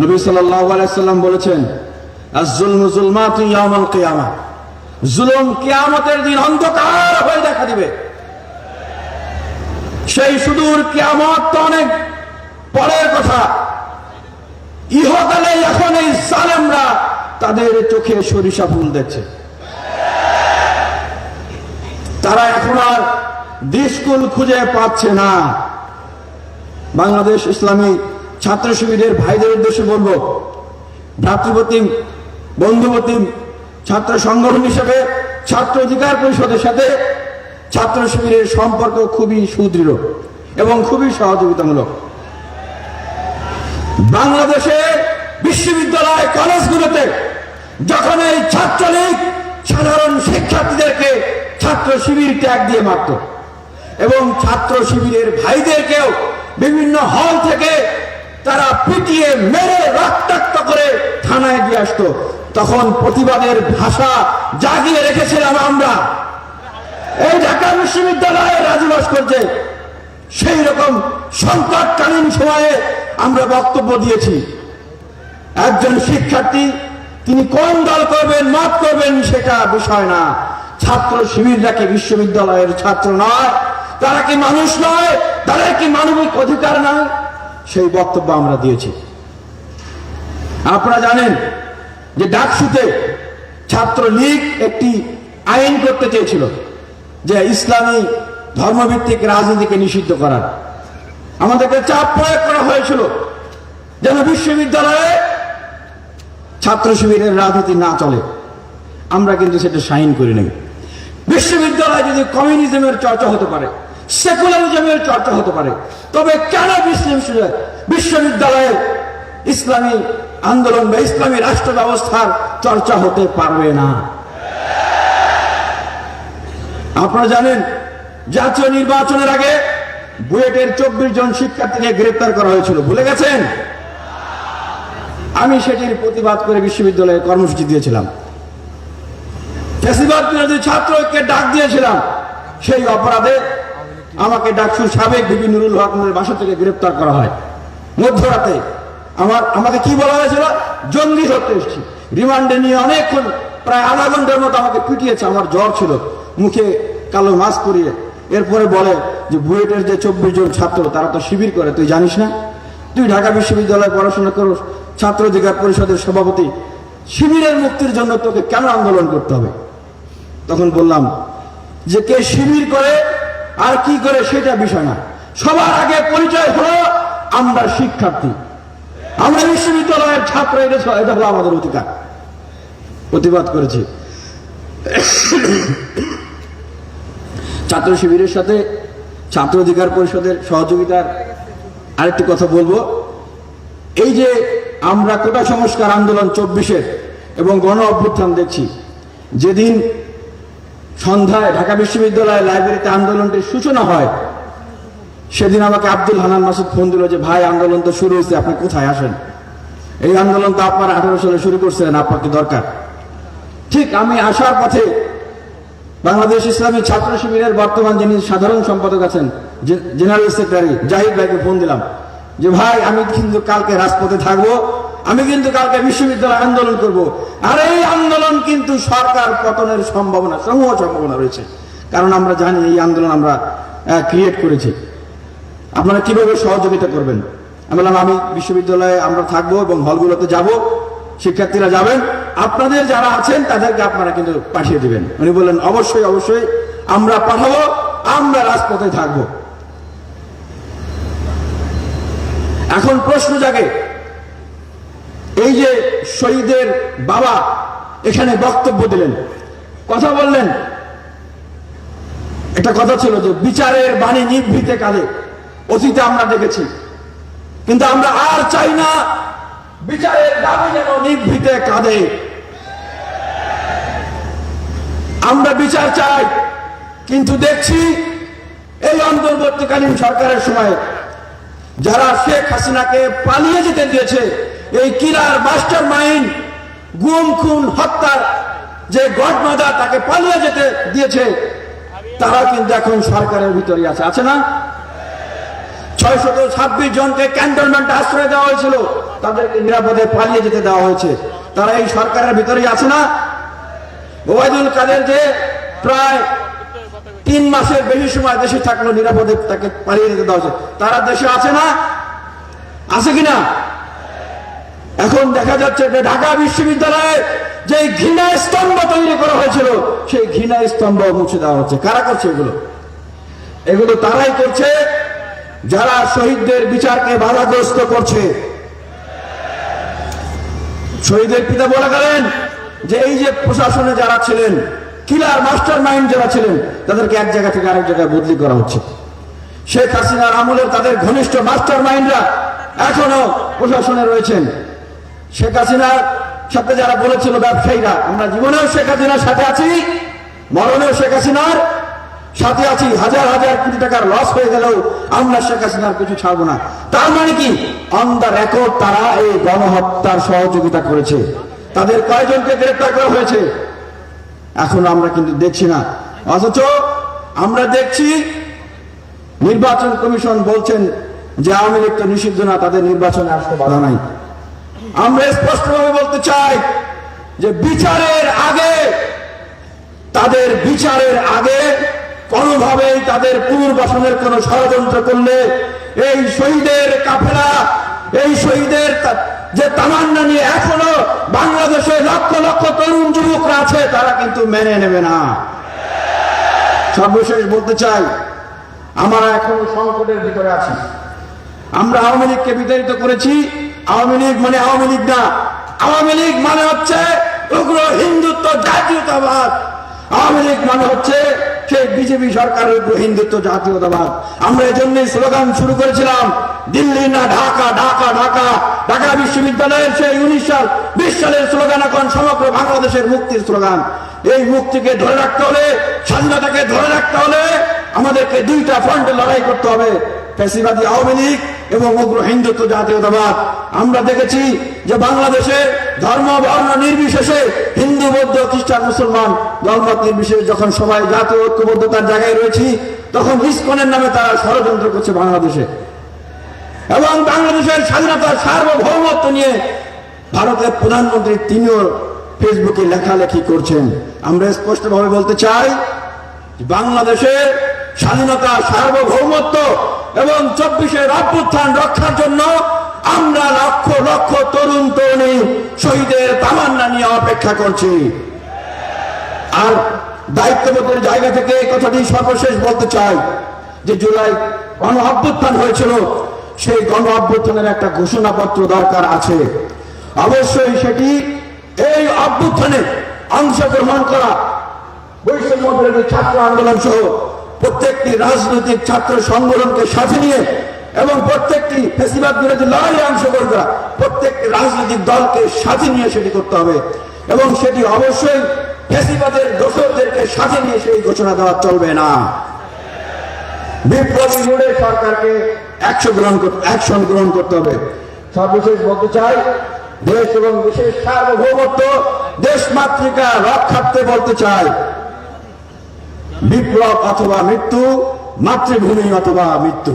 নবী সাল্লাম বলেছেন আজুল মুজুলমাত ইয়ামাল কিয়ামা। জুলুম কিয়ামতের দিন অন্ধকার হয়ে দেখা দিবে। সেই সুদূর কিয়ামত তো অনেক পরের কথা। ইহকালে এখন এই সালেমরা তাদের চোখে সরিষা ফুল দেখছে। তারা এখন আর দিশকুল খুঁজে পাচ্ছে না। বাংলাদেশ ইসলামী ছাত্র শিবিরের ভাইদের উদ্দেশ্যে বলব ভ্রাতৃপ্রতিম বন্ধুপ্রতিম ছাত্র সংগঠন হিসেবে, ছাত্র অধিকার পরিষদের সাথে ছাত্র শিবিরের সম্পর্ক খুবই সুদৃঢ় এবং খুবই সহযোগিতামূলক। বাংলাদেশে বিশ্ববিদ্যালয় কলেজগুলোতে যখন এই ছাত্রলীগ সাধারণ শিক্ষার্থীদেরকে ছাত্র শিবির ট্যাগ দিয়ে মারত এবং ছাত্র শিবিরের ভাইদেরকেও বিভিন্ন হল থেকে তারা পিটিয়ে মেরে রক্তাক্ত করে থানায় দিয়ে আসতো। তখন প্রতিবাদের ভাষা জাগিয়ে রেখেছিলাম আমরা। এই ঢাকা বিশ্ববিদ্যালয়ে রাজু ভাস্কর্যে সেই রকম সংকটকালীন সময়ে আমরা বক্তব্য দিয়েছি। একজন শিক্ষার্থী, তিনি কোন দল করবেন, মত করবেন সেটা বিষয় না। ছাত্র শিবিররা কি বিশ্ববিদ্যালয়ের ছাত্র নয়? তারা কি মানুষ নয়? তারা কি মানবিক অধিকার নয় সেই বক্তব্য আমরা দিয়েছি। আপনারা জানেন যে ডাকসুতে ছাত্র লীগ একটি আইন করতে চেয়েছিল যে ইসলামী ধর্মভিত্তিক রাজনীতিকে নিষিদ্ধ করার। আমাদেরকে চাপ প্রয়োগ করা হয়েছিল যেন বিশ্ববিদ্যালয়ে ছাত্র শিবিরের রাজনীতি না চলে। আমরা কিন্তু সেটা সাইন করি নাই বিশ্ববিদ্যালয়ে যদি কমিউনিজমের চর্চা হতে পারে সেকুলারিজমের চর্চা হতে পারে। তবে কেন বিশ্ববিদ্যালয় বিশ্ববিদ্যালয়ে ইসলামী আন্দোলন বা ইসলামী রাষ্ট্র ব্যবস্থার চর্চা হতে পারবে না? আপনারা জানেন, জাতীয় নির্বাচনের আগে বুয়েটের চব্বিশ জন শিক্ষার্থীকে গ্রেপ্তার করা হয়েছিল। ভুলে গেছেন? আমি সেটির প্রতিবাদ করে বিশ্ববিদ্যালয়ে কর্মসূচি দিয়েছিলাম। ফেসিবাদ ছাত্রকে ডাক দিয়েছিলাম। সেই অপরাধে আমাকে ডাকসুর সাবেক বিপি নুরুল হকমের বাসা থেকে গ্রেপ্তার করা হয়। মধ্যরাতে আমার আমাকে কি বলা হয়েছিল? জঙ্গি ধরতে এসেছি। রিমান্ডে নিয়ে অনেকক্ষণ, প্রায় আধা ঘণ্টার মতো আমাকে পিটিয়েছে। আমার জ্বর ছিল। মুখে কালো মাস্ক পরিয়ে। এরপরে বলে যে, বুয়েটের যে চব্বিশ জন ছাত্র, তারা তো শিবির করে, তুই জানিস না? তুই ঢাকা বিশ্ববিদ্যালয়ে পড়াশোনা করো ছাত্র অধিকার পরিষদের সভাপতি। শিবিরের মুক্তির জন্য তোকে কেন আন্দোলন করতে হবে? তখন বললাম যে, কে শিবির করে আর কি করে সেটা বিষয় না। সবার আগে পরিচয় হলো আমরা শিক্ষার্থী। আমরা বিশ্ববিদ্যালয়ের ছাত্র, এটা এটা হলো আমাদের অধিকার। প্রতিবাদ করেছি। ছাত্র শিবিরের সাথে, ছাত্র অধিকার পরিষদের সহযোগিতার আরেকটি কথা বলব। এই যে আমরা কোটা সংস্কার আন্দোলন চব্বিশের এবং গণ অভ্যুত্থান দেখছি, যেদিন সন্ধ্যায় ঢাকা বিশ্ববিদ্যালয় লাইব্রেরিতে আন্দোলনটির সূচনা হয়। সেদিন আমাকে আব্দুল হানান মাসুদ ফোন দিল যে, ভাই, আন্দোলন তো শুরু হয়েছে, আপনি কোথায় আসেন? এই আন্দোলন তো আপনার আঠারো সালে শুরু করছিলেন আপনাকে দরকার? ঠিক আমি আসার পথে বাংলাদেশ ইসলামী ছাত্র শিবিরের বর্তমান যিনি সাধারণ সম্পাদক আছেন জেনারেল সেক্রেটারি জাহিদ ভাইকে ফোন দিলাম যে, ভাই, আমি কিন্তু কালকে রাজপথে থাকব আমি কিন্তু কালকে বিশ্ববিদ্যালয় আন্দোলন করব। আর এই আন্দোলন কিন্তু সরকার পতনের সম্ভাবনা, সমূহ সম্ভাবনা রয়েছে। কারণ আমরা জানি এই আন্দোলন আমরা ক্রিয়েট করেছি। আপনারা কীভাবে সহযোগিতা করবেন? আমি বললাম, আমি বিশ্ববিদ্যালয়ে আমরা থাকব এবং হলগুলোতে যাব, শিক্ষার্থীরা যাবেন। আপনাদের যারা আছেন, তাদেরকে আপনারা কিন্তু পাঠিয়ে দিবেন। উনি বললেন, অবশ্যই অবশ্যই, আমরা পাঠাবো, আমরা রাজপথে থাকব। এখন প্রশ্ন জাগে এই যে শহীদের বাবা এখানে বক্তব্য দিলেন, কথা বললেন। একটা কথা ছিল যে বিচারের বাণী নিভৃতে কাঁদে, অতীতে আমরা দেখেছি। কিন্তু আমরা আর চাই না বিচারের দাবি যেন নিভৃতে কাঁদে। আমরা বিচার চাই, কিন্তু দেখছি এই অন্তর্বর্তীকালীন সরকারের সময় যারা শেখ হাসিনাকে পালিয়ে যেতে দিয়েছে এই কিলার মাস্টার মাইন্ড গুম, খুন, হত্যার যে গডমাদার তাকে পালিয়ে যেতে দিয়েছে, তারা কিন্তু এখন সরকারের ভিতরে আছে। আছে না? ছয়শত ছাব্বিশ জনকে ক্যান্টনমেন্টে আশ্রয় দেওয়া হয়েছিল, তাদেরকে নিরাপদে পালিয়ে যেতে দেওয়া হয়েছে। তারা এই সরকারের ভিতরেই আছে না? ওবায়দুল কাদের যে প্রায় তিন মাসের বেশি সময় দেশে থাকল, নিরাপদে তাকে পালিয়ে যেতে দেওয়া হয়েছে। তারা দেশে আছে না? আছে কিনা? এখন দেখা যাচ্ছে যে ঢাকা বিশ্ববিদ্যালয়ে যে ঘৃণা স্তম্ভ তৈরি করা হয়েছিল, সেই ঘৃণা স্তম্ভ মুছে দেওয়া হচ্ছে। কারা করছে এগুলো? এগুলো তারাই করছে। যারা শহীদদের বিচারকে বাধাগ্রস্ত করছে। শহীদের পিতা বলে গেলেন যে, এই যে প্রশাসনে যারা ছিলেন, কিলার মাস্টার মাইন্ড যারা ছিলেন, তাদেরকে এক জায়গা থেকে আরেক জায়গায় বদলি করা হচ্ছে। শেখ হাসিনার আমলের তাদের ঘনিষ্ঠ মাস্টার মাইন্ডরা এখনও প্রশাসনে রয়েছেন। শেখ হাসিনার সাথে যারা বলেছিল ব্যবসায়ীরা, আমরা জীবনেও শেখ হাসিনার সাথে আছি, মরণেও শেখ হাসিনার সাথে আছি। হাজার হাজার কোটি টাকার লস হয়ে গেলেও আমরা শেখ হাসিনার কিছু ছাড়বো না। তার মানে কি? অন দ্য রেকর্ড তারা এই গণহত্যার সহযোগিতা করেছে। তাদের কয়জনকে গ্রেপ্তার করা হয়েছে? এখন আমরা কিন্তু দেখছি না। অথচ আমরা দেখছি নির্বাচন কমিশন বলছেন যে আওয়ামী লীগ তো নিষিদ্ধ না, তাদের নির্বাচনে আসতে বাধা নাই। আমরা স্পষ্টভাবে বলতে চাই যে বিচারের আগে, তাদের বিচারের আগে কোনোভাবেই তাদের পুনর্বাসনের কোন ষড়যন্ত্র করলে এই শহীদের কাফেলা, এই শহীদের যে তামান্না নিয়ে এখনও বাংলাদেশে লক্ষ লক্ষ তরুণ যুবকরা আছে, তারা কিন্তু মেনে নেবে না। সর্বশেষ বলতে চাই, আমরা এখন সংকটের ভিতরে আছি। আমরা আওয়ামী লীগকে বিতাড়িত করেছি। আওয়ামী লীগ মানে আওয়ামী লীগ না। আওয়ামী লীগ মানে হচ্ছে উগ্র হিন্দুত্ব জাতীয়তাবাদ। আওয়ামী লীগ মানে হচ্ছে বিজেপি সরকারের উগ্র হিন্দুত্ব জাতীয়তাবাদ। আমরা এই জন্যই স্লোগান শুরু করেছিলাম, দিল্লি না ঢাকা ঢাকা ঢাকা। ঢাকা বিশ্ববিদ্যালয়ের সেই উনিশ সাল, বিশ সালের স্লোগান এখন সমগ্র বাংলাদেশের মুক্তির স্লোগান। এই মুক্তিকে ধরে রাখতে হলে, স্বাধীনতাকে ধরে রাখতে হলে আমাদেরকে দুইটা ফ্রন্টে লড়াই করতে হবে। ফ্যাসিবাদী আওয়ামী লীগ এবং উগ্র হিন্দুত্ব জাতীয়তাবাদ। আমরা দেখেছি যে বাংলাদেশে ধর্ম, বর্ণ নির্বিশেষে হিন্দু, বৌদ্ধ, খ্রিস্টান, মুসলমান ধর্মত নির্বিশেষে যখন সবাই জাতীয় ঐক্যবদ্ধতার জায়গায় রয়েছি, তখন ইস্কনের নামে তারা ষড়যন্ত্র করছে বাংলাদেশে। এবং বাংলাদেশের স্বাধীনতার সার্বভৌমত্ব নিয়ে ভারতের প্রধানমন্ত্রী তিনিও ফেসবুকে লেখালেখি করছেন। আমরা স্পষ্টভাবে বলতে চাই, বাংলাদেশের স্বাধীনতা, সার্বভৌমত্ব এবং চব্বিশের অভ্যুত্থান রক্ষার জন্য আমরা লক্ষ লক্ষ তরুণ তরুণী শহীদের তামান্না নিয়ে অপেক্ষা করছি। আর দায়িত্ববোধের জায়গা থেকে এই কথাটি সর্বশেষ বলতে চাই যে জুলাই গণ অভ্যুত্থান হয়েছিল, সেই গণ অভ্যুত্থানের একটা ঘোষণাপত্র দরকার আছে। অবশ্যই সেটি এই অভ্যুত্থানে অংশগ্রহণ করা বৈষম্য ছাত্র আন্দোলন সহ প্রত্যেকটি রাজনৈতিক ছাত্র সংগঠনকে সাথে নিয়ে এবং প্রত্যেকটি ফেসিবাদ বিরোধী লড়াইয়ে অংশগ্রহণ প্রত্যেকটি রাজনৈতিক দলকে সাথে নিয়ে সেটি করতে হবে এবং সেটি অবশ্যই ফেসিবাদের দোষরদেরকে সাথে নিয়ে সেই ঘোষণা দেওয়া চলবে না। বিপ্লবী সরকারকে অ্যাকশন গ্রহণ অ্যাকশন গ্রহণ করতে হবে। সর্বশেষ বলতে চাই, দেশ এবং বিশেষ সার্বভৌমত্ব দেশ মাতৃকা রক্ষার্থে বলতে চাই বিপ্লব অথবা মৃত্যু মাতৃভূমি অথবা মৃত্যু।